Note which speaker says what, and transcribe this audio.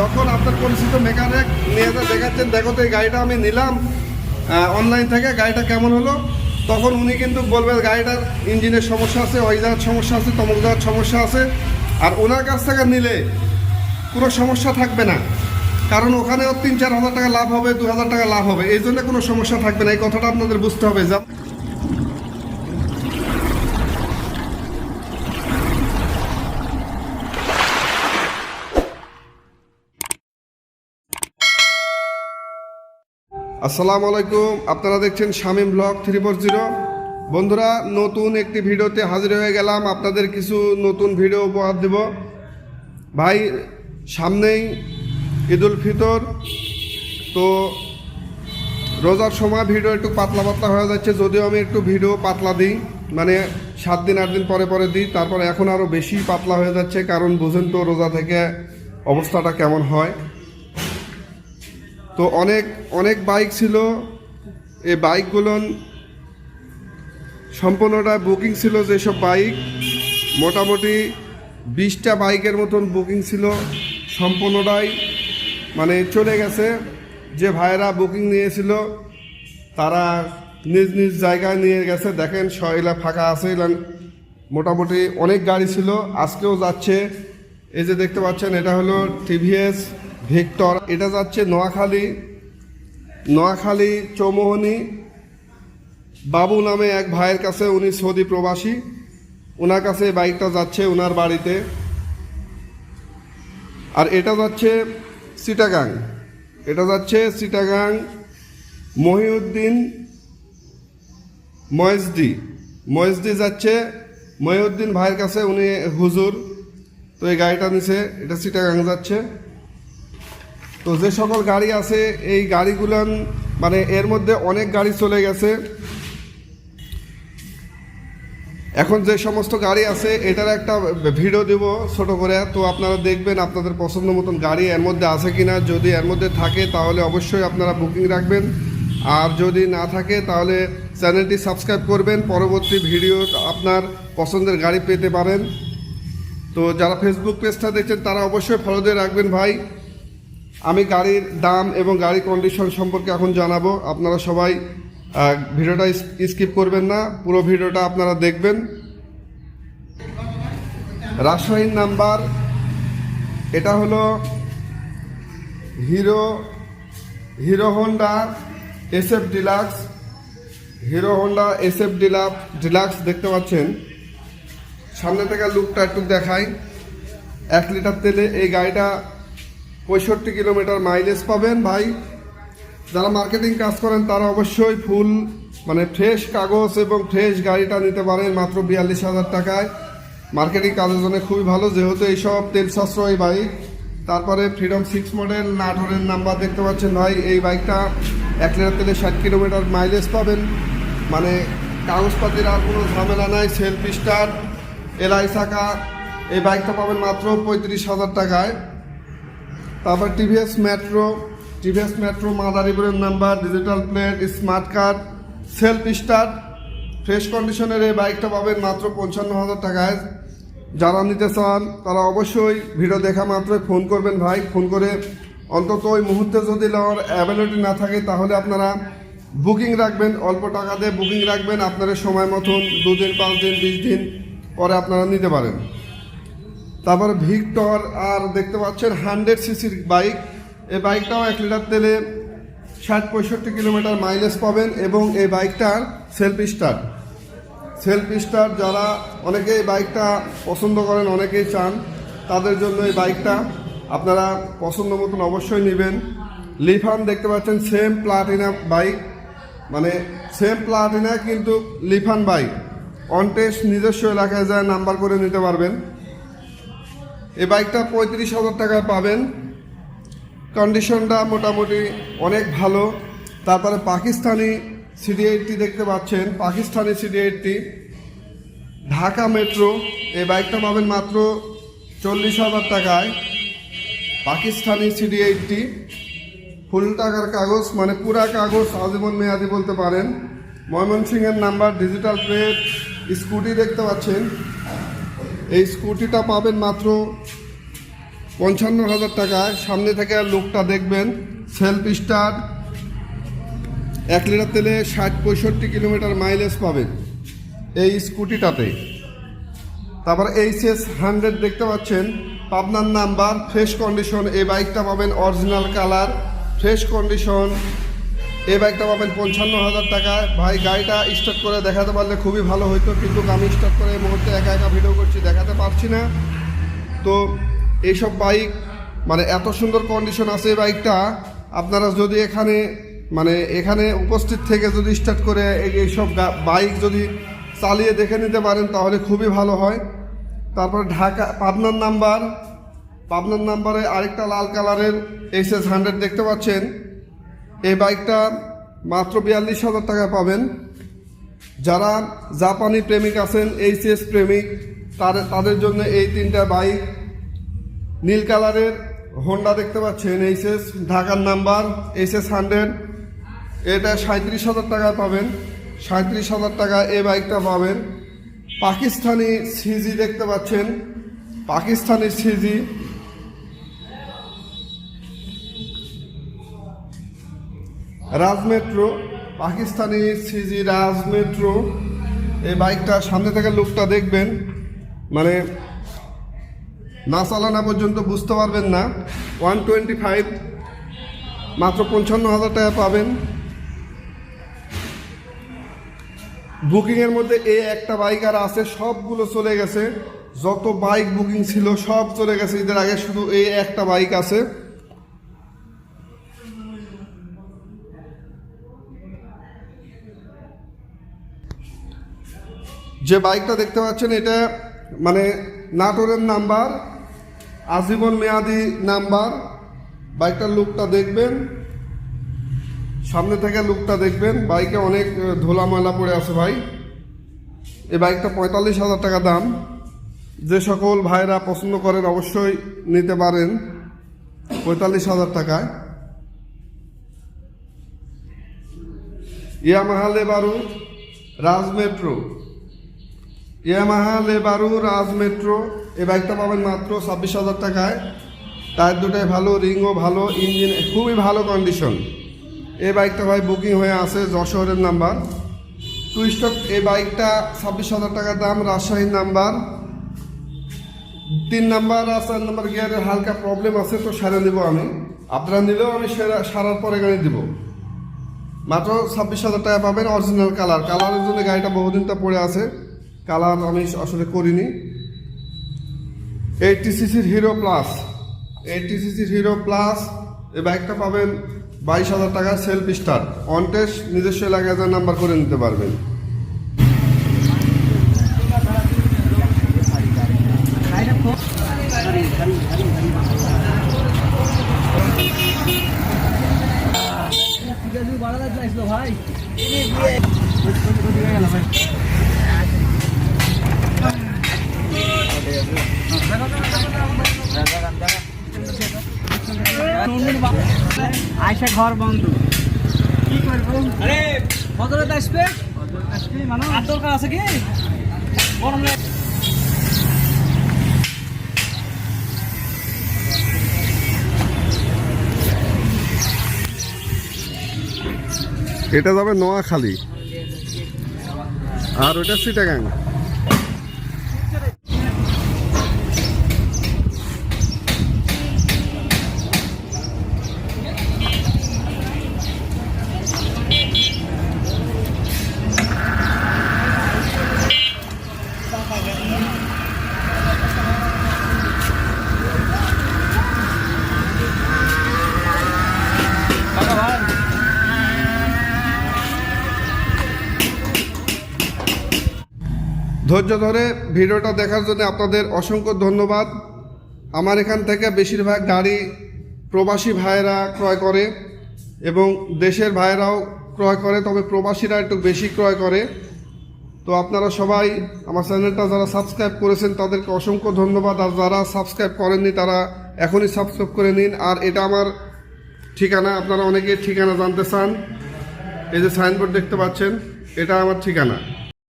Speaker 1: যখন আপনার পরিচিত মেকানিক নিয়ে যা দেখাচ্ছেন, দেখো তো এই গাড়িটা আমি নিলাম অনলাইন থেকে গাড়িটা কেমন হলো? তখন উনি কিন্তু বলবেন, গাড়িটার ইঞ্জিনের সমস্যা আছে ওই জায়গার সমস্যা আছে, তমক জায়গার সমস্যা আছে। আর ওনার কাছ থেকে নিলে কোনো সমস্যা থাকবে না। কারণ ওখানে ওর তিন চার হাজার টাকা লাভ হবে, দু হাজার টাকা লাভ হবে। এই জন্য কোনো সমস্যা থাকবে না। এই কথাটা আপনাদের বুঝতে হবে। যা আসসালামু আলাইকুম, আপনারা দেখছেন Shamim blog three four zero. বন্ধুরা, নতুন একটি ভিডিওতে হাজির হয়ে গেলাম। আপনাদের কিছু নতুন ভিডিও উপহার দেব। ভাই, সামনেই ঈদুল ফিতর। তো রোজার সময় ভিডিও একটু পাতলা পাতলা হয়ে যাচ্ছে, যদিও আমি একটু ভিডিও পাতলা দিই। মানে সাত দিন, আট দিন পরে পরে দিই, তারপরে এখন আরও বেশি পাতলা হয়ে যাচ্ছে। কারণ বুঝেন তো রোজা থেকে অবস্থাটা কেমন হয়। তো অনেক অনেক বাইক ছিল। এই বাইকগুলো সম্পূর্ণটা বুকিং ছিল যেসব বাইক মোটামুটি বিশটা বাইকের মতন বুকিং ছিল সম্পূর্ণটাই। মানে চলে গেছে। যে ভাইয়েরা বুকিং নিয়েছিল, তারা নিজ নিজ জায়গায় নিয়ে গেছে। দেখেন সয়লা ফাঁকা আছে। মোটামুটি অনেক গাড়ি ছিল। আজকেও যাচ্ছে। এই যে দেখতে পাচ্ছেন, এটা হলো টিভিএস ভিক্টর, এটা যাচ্ছে নোয়াখালী নোয়াখালী চৌমোহনী। বাবু নামে এক ভাইয়ের কাছে উনি সৌদি প্রবাসী। ওনার কাছে বাইকটা যাচ্ছে ওনার বাড়িতে। আর এটা যাচ্ছে সিটাগাং। এটা যাচ্ছে সিটাগাং মহিউদ্দিন ময়েজদি ময়েজদি যাচ্ছে, মহিউদ্দিন ভাইয়ের কাছে উনি হুজুর। তো এই গাড়িটা নিছে, এটা সিটাগাং যাচ্ছে। তো যে সকল গাড়ি আছে, এই গাড়িগুলান মানে এর মধ্যে অনেক গাড়ি চলে গেছে। এখন যে সমস্ত গাড়ি আছে, এটার একটা ভিডিও দেব ছোট করে। তো আপনারা দেখবেন আপনাদের পছন্দ মতন গাড়ি এর মধ্যে আছে কিনা। যদি এর মধ্যে থাকে, তাহলে অবশ্যই আপনারা বুকিং রাখবেন। আর যদি না থাকে, তাহলে চ্যানেলটি সাবস্ক্রাইব করবেন। পরবর্তী ভিডিও আপনার পছন্দের গাড়ি পেতে পারেন। তো যারা ফেসবুক পেজটা দেখছেন, তারা অবশ্যই ফলো দিয়ে রাখবেন ভাই। আমি গাড়ির দাম এবং গাড়ির কন্ডিশন সম্পর্কে এখন জানাব। আপনারা সবাই ভিডিওটা স্কিপ করবেন না, পুরো ভিডিওটা আপনারা দেখবেন। রাজশাহীর নাম্বার, এটা হলো Hero Hero Honda SF deluxe. Hero Honda SF ডিলাপ deluxe দেখতে পাচ্ছেন। সামনে থেকে লুকটা একটু দেখাই। এক লিটার তেলে এই গাড়িটা পঁয়ষট্টি কিলোমিটার মাইলেজ পাবেন ভাই। যারা মার্কেটিং কাজ করেন, তারা অবশ্যই ফুল মানে ফ্রেশ কাগজ এবং ফ্রেশ গাড়িটা নিতে পারেন মাত্র বিয়াল্লিশ হাজার টাকায়। মার্কেটিং কাজের জন্য খুবই ভালো, যেহেতু এইসব তেল সাশ্রয়ী বাইক তারপরে ফ্রিডম সিক্স মডেল নাটোরের নাম্বার দেখতে পাচ্ছেন ভাই। এই বাইকটা এক লিটার তেলে ষাট কিলোমিটার মাইলেজ পাবেন। মানে কাগজপাতির আর কোনো ঝামেলা নাই সেলফ স্টার এলআই চাকা এই বাইকটা পাবেন মাত্র পঁয়ত্রিশ হাজার টাকায়। তারপর টিভিএস মেট্রো টিভিএস মেট্রো মাদারীপুরের number, digital plate smart card, self start. Fresh কন্ডিশনের এই বাইকটা পাবেন মাত্র পঞ্চান্ন হাজার টাকায়। যারা নিতে চান, তারা অবশ্যই ভিডিও দেখা মাত্রই ফোন করবেন ভাই। ফোন করে অন্তত ওই মুহূর্তে যদি নেওয়ার অ্যাভেলেবিলিটি না থাকে, তাহলে আপনারা বুকিং রাখবেন, অল্প টাকা দিয়ে বুকিং রাখবেন। আপনাদের সময় মতন দুদিন পাঁচ দিন বিশ দিন পরে আপনারা নিতে পারেন। তারপরে ভিক্টর আর দেখতে পাচ্ছেন হান্ড্রেড সিসির বাইক। এই বাইকটাও এক লিটার তেলে ষাট পঁয়ষট্টি কিলোমিটার মাইলেজ পাবেন এবং এই বাইকটার সেলফ স্টার্ট সেলফ স্টার্ট যারা অনেকে এই বাইকটা পছন্দ করেন, অনেকেই চান, তাদের জন্য এই বাইকটা আপনারা পছন্দ মতন অবশ্যই নেবেন। লিফান দেখতে পাচ্ছেন সেম প্লাটিনা বাইক মানে সেম প্লাটিনা কিন্তু লিফান বাইক অনটেস্ট নিজস্ব এলাকায় যায় নাম্বার করে নিতে পারবেন। এই বাইকটা পঁয়ত্রিশ হাজার টাকায় পাবেন। কন্ডিশনটা মোটামুটি অনেক ভালো। তারপরে পাকিস্তানি সিডি এইটটি দেখতে পাচ্ছেন। Pakistani CD eighty Dhaka metro. এই বাইকটা পাবেন মাত্র চল্লিশ হাজার টাকায়। পাকিস্তানি সিডি এইটটি ফুল টাকার কাগজ মানে পুরা কাগজ আজীবন মেয়াদি বলতে পারেন। ময়মনসিংহের নাম্বার ডিজিটাল প্লেট স্কুটি দেখতে পাচ্ছেন। এই স্কুটিটা পাবেন মাত্র পঞ্চান্ন হাজার টাকায়। সামনে থেকে লোকটা দেখবেন সেলফ স্টার্ট এক লিটার তেলে ষাট পঁয়ষট্টি কিলোমিটার মাইলেজ পাবেন এই স্কুটিটাতে। তারপর এইচএস হান্ড্রেড দেখতে পাচ্ছেন, পাবনার নাম্বার ফ্রেশ কন্ডিশন এই বাইকটা পাবেন অরিজিনাল কালার ফ্রেশ কন্ডিশন এই বাইকটা পাবেন পঞ্চান্ন হাজার টাকায়। ভাই, গাড়িটা স্টার্ট করে দেখাতে পারলে খুবই ভালো হতো কিন্তু আমি স্টার্ট করে এই মুহূর্তে একা একা ভিডিও করছি, দেখাতে পারছি না। তো এইসব বাইক মানে এত সুন্দর কন্ডিশন আছে এই বাইকটা আপনারা যদি এখানে মানে এখানে উপস্থিত থেকে যদি স্টার্ট করে এই- এইসব বাইক যদি চালিয়ে দেখে নিতে পারেন, তাহলে খুবই ভালো হয়। তারপর ঢাকা, পাবনার নাম্বার পাবনার নাম্বারে আরেকটা লাল কালারের এস এস হান্ড্রেড দেখতে পাচ্ছেন। এই বাইকটা মাত্র বিয়াল্লিশ হাজার টাকায় পাবেন। যারা জাপানি প্রেমিক আছেন, এইচএস প্রেমিক, তাদের তাদের জন্য এই তিনটা বাইক নীল কালারের হোন্ডা দেখতে পাচ্ছেন, এইচএস, ঢাকার নাম্বার এইচএস হান্ড্রেড। এটা সাঁত্রিশ হাজার টাকায় পাবেন। সাঁত্রিশ হাজার টাকা এই বাইকটা পাবেন। পাকিস্তানি সিজি দেখতে পাচ্ছেন। Pakistani CG. Raj metro Pakistani CG Raj metro এই বাইকটা সামনে থেকে লুকটা দেখবেন মানে না চালানো পর্যন্ত বুঝতে পারবেন না। ওয়ান টোয়েন্টি ফাইভ মাত্র পঞ্চান্ন হাজার টাকা পাবেন। বুকিংয়ের মধ্যে এই একটা বাইক আর আছে, সবগুলো চলে গেছে। যত বাইক বুকিং ছিল, সব চলে গেছে। ঈদের আগে শুধু এই একটা বাইক আছে। যে বাইকটা দেখতে পাচ্ছেন, এটা মানে নাটোরের নাম্বার, আজীবন মেয়াদি নাম্বার। বাইকটার লুকটা দেখবেন, সামনে থেকে লুকটা দেখবেন। বাইকে অনেক ধুলা ময়লা পড়ে আছে ভাই। এই বাইকটা পঁয়তাল্লিশ হাজার টাকা দাম। যে সকল ভাইরা পছন্দ করেন অবশ্যই নিতে পারেন, পঁয়তাল্লিশ হাজার টাকায়। Yamaha Libero, Raj metro. Yamaha Libero Raj metro, এই বাইকটা পাবেন মাত্র ছাব্বিশ হাজার টাকায়। টায়ার দুটাই ভালো, রিংও ভালো, ইঞ্জিন খুবই ভালো কন্ডিশন এই বাইকটা ভাই বুকিং হয়ে আছে যশোরের নাম্বার। টু স্টক এই বাইকটা ছাব্বিশ হাজার টাকা দাম, রাজশাহীর নাম্বার। তিন নাম্বার আর চার নাম্বার গিয়ারের হালকা প্রবলেম আছে, তো সারে দিব আমি। আপনারা নিলেও আমি সেরা, সারার পরে গাড়ি দিব। মাত্র ছাব্বিশ হাজার টাকা পাবেন অরিজিনাল কালার কালারের জন্য গাড়িটা বহুদিন তো পড়ে আছে। কালার আমি আসলে করিনি। এইটটি সিসির হিরো প্লাস এইটটি সিসির হিরো প্লাস এই বাইকটা পাবেন বাইশ হাজার টাকা সেলফ স্টার্ট অন টেস্ট নিজস্ব এলাকায় নাম্বার করে নিতে পারবেন।
Speaker 2: ভাই। আইসা ঘর বন্ধ। কি করব? আরে বদলে আসবে? আসবে মানে আর দরকার আছে কি? গরম
Speaker 1: এটা যাবে নোয়াখালী। আর ওটা সিটাগাং। ধৈর্য ধরে ভিডিওটা দেখার জন্য আপনাদের অসংখ্য ধন্যবাদ। আমার এখান থেকে বেশিরভাগ গাড়ি প্রবাসী ভাইয়েরা ক্রয় করে এবং দেশের ভাইয়েরাও ক্রয় করে, তবে প্রবাসীরা একটু বেশি ক্রয় করে। তো আপনারা সবাই আমার চ্যানেলটা যারা সাবস্ক্রাইব করেছেন, তাদেরকে অসংখ্য ধন্যবাদ। আর যারা সাবস্ক্রাইব করেননি, তারা এখনই সাবস্ক্রাইব করে নিন। আর এটা আমার ঠিকানা, আপনারা অনেকে ঠিকানা জানতে চান। এই যে সাইনবোর্ড দেখতে পাচ্ছেন, এটা আমার ঠিকানা।